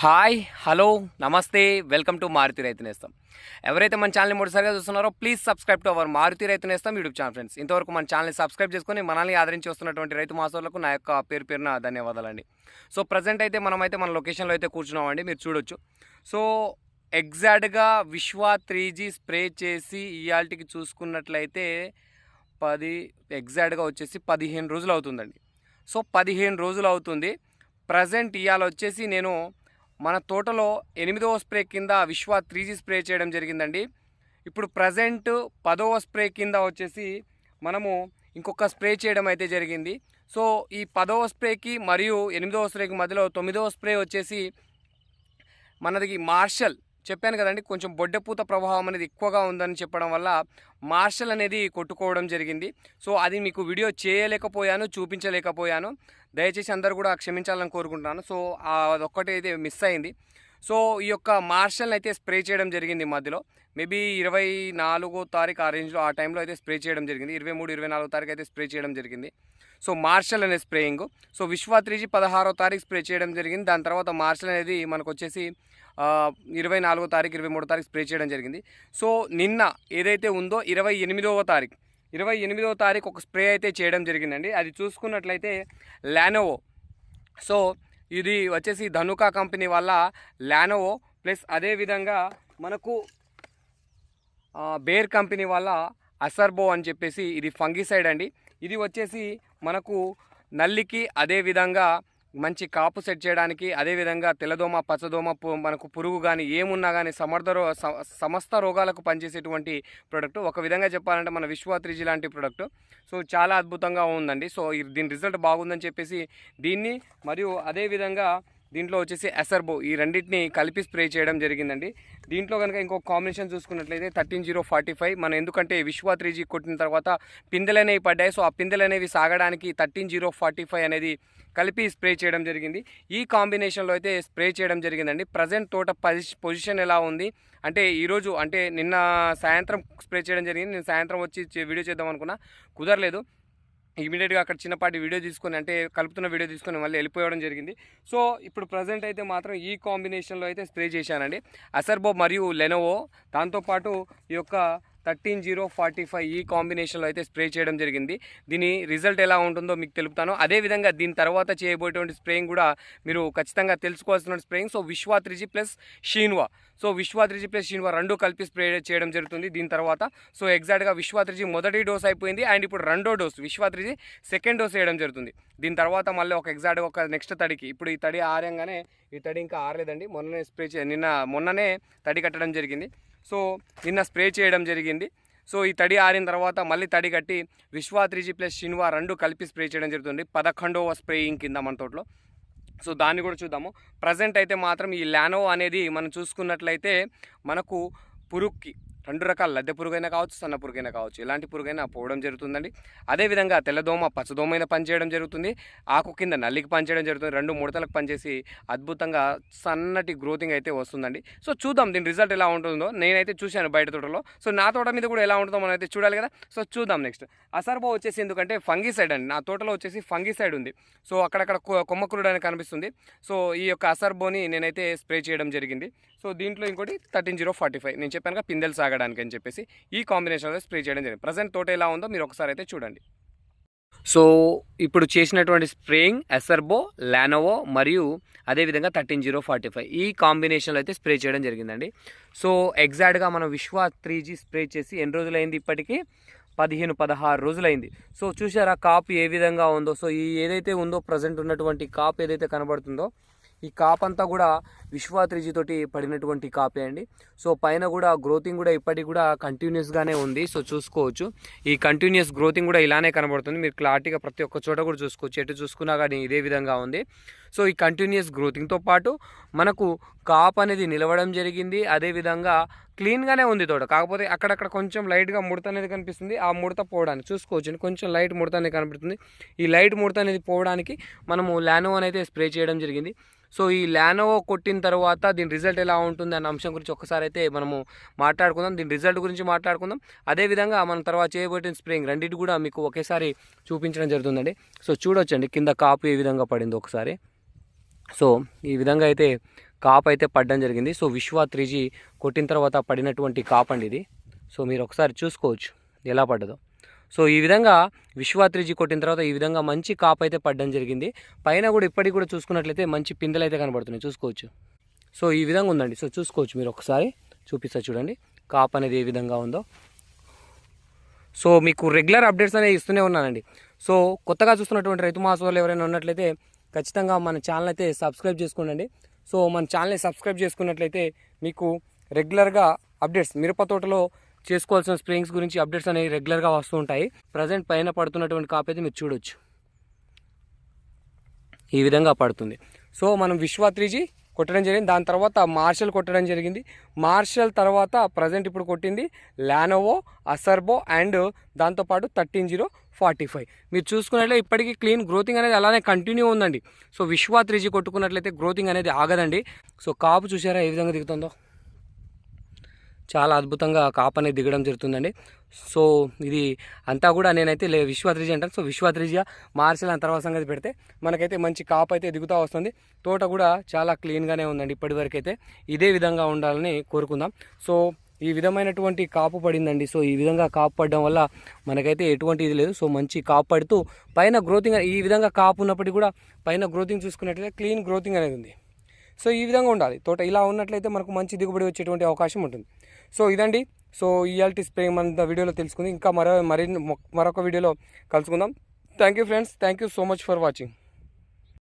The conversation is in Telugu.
హాయ్ హలో నమస్తే వెల్కమ్ టు మారుతి రైతు నేస్తాం. ఎవరైతే మన ఛానల్ని మొదటిసారిగా చూస్తున్నారో please subscribe to our Maruti Raithu Nestham YouTube channel friends ఇంతవరకు మన ఛానల్ని సబ్స్క్రైబ్ చేసుకొని మనల్ని ఆదరించి వస్తున్నటువంటి రైతు మాసోళ్ళకు నా యొక్క పేరు పేరున ధన్యవాదాలండి. సో ప్రజెంట్ అయితే మనమైతే మన లొకేషన్లో అయితే కూర్చున్నామండి మీరు చూడొచ్చు. సో ఎగ్జాక్ట్గా విశ్వ త్రీ జీ స్ప్రే చేసి ఇయాల్టికి చూసుకున్నట్లయితే పది ఎగ్జాక్ట్గా వచ్చేసి పదిహేను రోజులు అవుతుందండి. సో పదిహేను రోజులు అవుతుంది. ప్రజెంట్ ఇవాళ వచ్చేసి నేను మన తోటలో ఎనిమిదవ స్ప్రే కింద విశ్వ త్రీజీ స్ప్రే చేయడం జరిగిందండి. ఇప్పుడు ప్రజెంట్ పదవ స్ప్రే కింద వచ్చేసి మనము ఇంకొక స్ప్రే చేయడం అయితే జరిగింది. సో ఈ పదవ స్ప్రేకి మరియు ఎనిమిదవ స్ప్రేకి మధ్యలో తొమ్మిదవ స్ప్రే వచ్చేసి మనది మార్షల్ చెప్పాను కదండి కొంచెం బొడ్డపూత ప్రభావం అనేది ఎక్కువగా ఉందని చెప్పడం వల్ల మార్షల్ అనేది కొట్టుకోవడం జరిగింది. సో అది మీకు వీడియో చేయలేకపోయాను చూపించలేకపోయాను. దయచేసి అందరూ కూడా క్షమించాలని కోరుకుంటున్నాను. సో అదొక్కటి అయితే మిస్ అయింది. సో ఈ యొక్క మార్షల్ని అయితే స్ప్రే చేయడం జరిగింది మధ్యలో. మేబీ ఇరవై నాలుగో తారీఖు ఆ రేంజ్లో ఆ టైంలో అయితే స్ప్రే చేయడం జరిగింది. ఇరవై మూడు ఇరవై నాలుగో తారీఖు అయితే స్ప్రే చేయడం జరిగింది. సో మార్షల్ అనే స్ప్రేయింగ్. సో విశ్వాత్రీజీ పదహారో తారీఖు స్ప్రే చేయడం జరిగింది. దాని తర్వాత మార్షల్ అనేది మనకు వచ్చేసి ఇరవై నాలుగో తారీఖు ఇరవై మూడో తారీఖు స్ప్రే చేయడం జరిగింది. సో నిన్న ఏదైతే ఉందో ఇరవై ఎనిమిదవ తారీఖు ఇరవై ఎనిమిదవ తారీఖు ఒక స్ప్రే అయితే చేయడం జరిగిందండి. అది చూసుకున్నట్లయితే లానోవో సో ఇది వచ్చేసి ధనుకా కంపెనీ వల్ల లానోవో ప్లస్ అదేవిధంగా మనకు బేర్ కంపెనీ వల్ల అసర్బో అని చెప్పేసి ఇది ఫంగిసైడ్ అండి. ఇది వచ్చేసి మనకు నల్లికి అదేవిధంగా మంచి కాపు సెట్ చేయడానికి అదేవిధంగా తెల్లదోమ పచ్చదోమ పు- మనకు పురుగు కానీ ఏమున్నా కానీ సమర్థ రో సమస్త రోగాలకు పనిచేసేటువంటి ప్రోడక్ట్ ఒక విధంగా చెప్పాలంటే మన విశ్వ త్రిజీ లాంటి ప్రోడక్ట్ సో చాలా అద్భుతంగా ఉందండి. సో దీని రిజల్ట్ బాగుందని చెప్పేసి దీన్ని మరియు అదేవిధంగా దీంట్లో వచ్చేసి ఎసర్బో ఈ రెండింటిని కలిపి స్ప్రే చేయడం జరిగిందండి. దీంట్లో కనుక ఇంకో కాంబినేషన్ చూసుకున్నట్లయితే థర్టీన్ జీరో ఫార్టీ ఫైవ్ మన ఎందుకంటే విశ్వ త్రీజీ కొట్టిన తర్వాత పిందెలు అనేవి పడ్డాయి. సో ఆ పిందెలు అనేవి సాగడానికి థర్టీన్ జీరో ఫార్టీ ఫైవ్ అనేది కలిపి స్ప్రే చేయడం జరిగింది. ఈ కాంబినేషన్లో అయితే స్ప్రే చేయడం జరిగిందండి. ప్రజెంట్ తోట పొజిషన్ ఎలా ఉంది? అంటే ఈరోజు అంటే నిన్న సాయంత్రం స్ప్రే చేయడం జరిగింది. నేను సాయంత్రం వచ్చి వీడియో చేద్దాం అనుకున్నా. కుదరలేదు. ఇమీడియట్గా అక్కడ చిన్నపాటి వీడియో తీసుకొని అంటే కలుపుతున్న వీడియో తీసుకొని మళ్ళీ వెళ్ళిపోవడం జరిగింది. సో ఇప్పుడు ప్రజెంట్ అయితే మాత్రం ఈ కాంబినేషన్లో అయితే స్ప్రే చేశానండి. అసర్బో మరియు లెనోవో దాంతోపాటు ఈ యొక్క థర్టీన్ జీరో ఫార్టీ ఫైవ్ ఈ కాంబినేషన్లో అయితే స్ప్రే చేయడం జరిగింది. దీని రిజల్ట్ ఎలా ఉంటుందో మీకు తెలుపుతాను. అదేవిధంగా దీని తర్వాత చేయబోయేటువంటి స్ప్రేయింగ్ కూడా మీరు ఖచ్చితంగా తెలుసుకోవాల్సిన spraying. So Vishwa three G plus షీన్వా. So Vishwa three G plus షీన్వా రెండు కలిపి స్ప్రే చేయడం జరుగుతుంది దీని తర్వాత. సో ఎగ్జాక్ట్గా విశ్వా త్రిజీ మొదటి డోస్ అయిపోయింది. అండ్ ఇప్పుడు రెండో dose Vishwa three G second dose వేయడం జరుగుతుంది. దీని తర్వాత మళ్ళీ ఒక ఎగ్జాక్ట్గా ఒక నెక్స్ట్ తడికి. ఇప్పుడు ఈ తడి ఆరంగానే ఈ తడి ఇంకా ఆరలేదండి. మొన్ననే స్ప్రే చే నిన్న మొన్ననే తడి కట్టడం జరిగింది. సో నిన్న స్ప్రే చేయడం జరిగింది. సో ఈ తడి ఆరిన తర్వాత మళ్ళీ తడి కట్టి విశ్వా త్రీజీ ప్లస్ షిన్వా రెండు కలిపి స్ప్రే చేయడం జరుగుతుంది. పదకొండవ స్ప్రేయింగ్ కింద మన తోటలో. సో దాన్ని కూడా చూద్దాము. ప్రజెంట్ అయితే మాత్రం ఈ లానో అనేది మనం చూసుకున్నట్లయితే మనకు పురుగుకి రెండు రకాల. లద్దె పురుగైనా కావచ్చు సన్న పురుగైనా కావచ్చు. ఎలాంటి పురుగైనా పోవడం జరుగుతుందండి. అదేవిధంగా తెల్లదోమ పచ్చదోమైన పనిచేయడం జరుగుతుంది. ఆకు కింద నల్లికి పనిచేయడం జరుగుతుంది. రెండు ముడతలకు పనిచేసి అద్భుతంగా సన్నటి గ్రోతింగ్ అయితే వస్తుందండి. సో చూద్దాం దీని రిజల్ట్ ఎలా ఉంటుందో. నేనైతే చూశాను బయట తోటలో. సో నా తోట మీద కూడా ఎలా ఉంటుందో మనం అయితే చూడాలి కదా. సో చూద్దాం నెక్స్ట్. అసర్బో వచ్చేసి ఎందుకంటే ఫంగిసైడ్ అండి. నా తోటలో వచ్చేసి ఫంగిసైడ్ ఉంది. సో అక్కడక్కడ కొమ్మకురుడు అని కనిపిస్తుంది. సో ఈ యొక్క అసర్బోని నేనైతే స్ప్రే చేయడం జరిగింది. సో దీంట్లో ఇంకోటి థర్టీన్ జీరో ఫార్టీ ఫైవ్. నేను చెప్పాను కదా పిందెలు సాగడానికి అని చెప్పేసి ఈ కాంబినేషన్లో స్ప్రే చేయడం జరిగింది. ప్రజెంట్ తోట ఎలా ఉందో మీరు ఒకసారి అయితే చూడండి. సో ఇప్పుడు చేసినటువంటి స్ప్రేయింగ్ ఎసర్బో లానోవో మరియు అదేవిధంగా థర్టీన్ జీరో ఫార్టీ ఫైవ్ ఈ కాంబినేషన్లో అయితే స్ప్రే చేయడం జరిగిందండి. సో ఎగ్జాక్ట్గా మనం విశ్వ త్రీ జీ స్ప్రే చేసి ఎన్ని రోజులైంది ఇప్పటికీ? పదిహేను పదహారు రోజులైంది. సో చూసారా కాపు ఏ విధంగా ఉందో? సో ఈ ఏదైతే ఉందో ప్రజెంట్ ఉన్నటువంటి కాపు ఏదైతే కనబడుతుందో ఈ కాప్ అంతా కూడా విశ్వా త్రిజీ తోటి పడినటువంటి కాపే అండి. సో పైన కూడా గ్రోతింగ్ కూడా ఇప్పటికి కూడా కంటిన్యూస్గానే ఉంది. సో చూసుకోవచ్చు. ఈ కంటిన్యూస్ గ్రోతింగ్ కూడా ఇలానే కనబడుతుంది. మీరు క్లారిటీగా ప్రతి ఒక్క చోట కూడా చూసుకోవచ్చు. ఎటు చూసుకున్నా కానీ ఇదే విధంగా ఉంది. సో ఈ కంటిన్యూస్ గ్రోతింగ్తో పాటు మనకు కాప్ అనేది నిలవడం జరిగింది. అదేవిధంగా క్లీన్గానే ఉంది తోట. కాకపోతే అక్కడక్కడ కొంచెం లైట్గా ముడత అనేది కనిపిస్తుంది. ఆ ముడత పోవడానికి చూసుకోవచ్చు. కొంచెం లైట్ ముడత అనేది కనిపిస్తుంది ఈ లైట్ ముడత అనేది పోవడానికి మనము లానో అనేది స్ప్రే చేయడం జరిగింది. సో ఈ లానోవో కొట్టిన తర్వాత దీని రిజల్ట్ ఎలా ఉంటుంది అన్న అంశం గురించి ఒకసారి అయితే మనము మాట్లాడుకుందాం. దీని రిజల్ట్ గురించి మాట్లాడుకుందాం. అదేవిధంగా మనం తర్వాత చేయబోయిన స్ప్రేయింగ్ రెండింటి కూడా మీకు ఒకేసారి చూపించడం జరుగుతుందండి. సో చూడొచ్చండి కింద కాపు ఏ విధంగా పడింది ఒకసారి. సో ఈ విధంగా అయితే కాప్ అయితే పడడం జరిగింది. సో విశ్వ త్రీజీ కొట్టిన తర్వాత పడినటువంటి కాప్ అండి ఇది. సో మీరు ఒకసారి చూసుకోవచ్చు ఎలా పడ్డదో. సో ఈ విధంగా విశ్వ త్రీజీ కొట్టిన తర్వాత ఈ విధంగా మంచి కాప్ అయితే పడడం జరిగింది. పైన కూడా ఇప్పటికి కూడా చూసుకున్నట్లయితే మంచి పిందెలు అయితే కనబడుతున్నాయి. చూసుకోవచ్చు. సో ఈ విధంగా ఉందండి. సో చూసుకోవచ్చు మీరు ఒకసారి. చూపిస్తా చూడండి. కాప్ అనేది ఏ విధంగా ఉందో. సో మీకు రెగ్యులర్ అప్డేట్స్ అనేవి ఇస్తూనే ఉన్నానండి. సో కొత్తగా చూస్తున్నటువంటి రైతు మహాసభలు ఎవరైనా ఉన్నట్లయితే ఖచ్చితంగా మన ఛానల్ అయితే సబ్స్క్రైబ్ చేసుకోండి. సో మన ఛానల్ని సబ్స్క్రైబ్ చేసుకున్నట్లయితే మీకు రెగ్యులర్గా అప్డేట్స్ మిరప తోటలో చేసుకోవాల్సిన స్ప్రింగ్స్ గురించి అప్డేట్స్ అనేవి రెగ్యులర్గా వస్తూ ఉంటాయి. ప్రజెంట్ పైన పడుతున్నటువంటి కాపీ అయితే మీరు చూడొచ్చు. ఈ విధంగా పడుతుంది. సో మనం విశ్వ త్రీజీ కొట్టడం జరిగింది. దాని తర్వాత మార్షల్ కొట్టడం జరిగింది. మార్షల్ తర్వాత ప్రజెంట్ ఇప్పుడు కొట్టింది లానోవో అసర్బో అండ్ దాంతోపాటు థర్టీన్ జీరో ఫార్టీ ఫైవ్. మీరు చూసుకున్నట్లయితే ఇప్పటికీ క్లీన్ గ్రోతింగ్ అనేది అలానే కంటిన్యూ ఉందండి. సో విశ్వ త్రీజీ కొట్టుకున్నట్లయితే గ్రోతింగ్ అనేది ఆగదండి. సో కాపు చూసారా ఏ విధంగా దిగుతుందో? చాలా అద్భుతంగా కాప్ అనేది దిగడం జరుగుతుందండి. సో ఇది అంతా కూడా నేనైతే లే విశ్వాత్రిజ అంటాను. సో విశ్వాత్రిజ మార్చల్ అంత తర్వాత సంగతి పెడితే మనకైతే మంచి కాప్ అయితే దిగుతూ వస్తుంది. తోట కూడా చాలా క్లీన్గానే ఉందండి ఇప్పటివరకు అయితే ఇదే విధంగా ఉండాలని కోరుకుందాం. సో ఈ విధమైనటువంటి కాపు పడిందండి. సో ఈ విధంగా కాపు పడడం వల్ల మనకైతే ఎటువంటి ఇది లేదు. సో మంచి కాపు పడుతూ పైన గ్రోతింగ్ ఈ విధంగా కాపు ఉన్నప్పటికీ కూడా పైన గ్రోతింగ్ చూసుకున్నట్లయితే క్లీన్ గ్రోతింగ్ అనేది ఉంది. సో ఈ విధంగా ఉండాలి. తోట ఇలా ఉన్నట్లయితే మనకు మంచి దిగుబడి వచ్చేటువంటి అవకాశం ఉంటుంది. సో ఇదండి. సో ఈఎల్టీ స్ప్రే మన వీడియోలో తెలుసుకుంది. ఇంకా మరో మరి మరొక వీడియోలో కలుసుకుందాం. Thank you friends thank you so much for watching